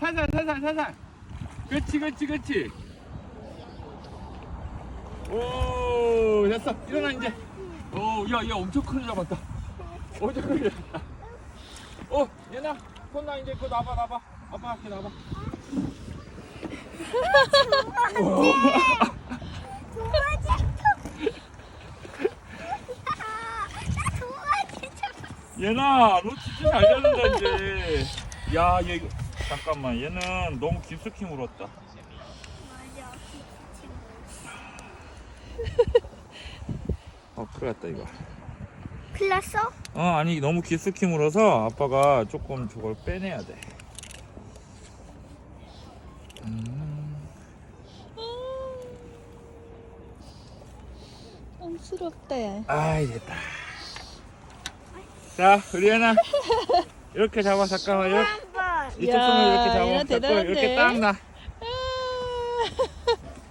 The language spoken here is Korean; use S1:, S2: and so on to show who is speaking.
S1: 살살 살살 살살. 그렇지 그렇지 그렇지. 오 됐어. 일어나 이제. 오야야 엄청 큰일 잡았다. 엄청 큰일 잡았다. 어 얘나 손나 이제 그거 놔봐 놔봐. 아빠 앞에 놔봐. 얘나 너 진짜 잘 잡는다 이제. 야얘 이거 잠깐만 얘는 너무 깊숙이 물었다.
S2: 맞아
S1: 어 큰일 났다 이거.
S2: 큰일 났어?
S1: 어 아니 너무 깊숙이 물어서 아빠가 조금 저걸 빼내야 돼. 음,
S3: 엉스럽다 야.
S1: 아이 됐다. 자 우리 얘나. 이렇게 잡아 잠깐만 이렇게
S2: 한번
S1: 이쪽 손으로 이렇게 잡아. 이렇게 딱 나.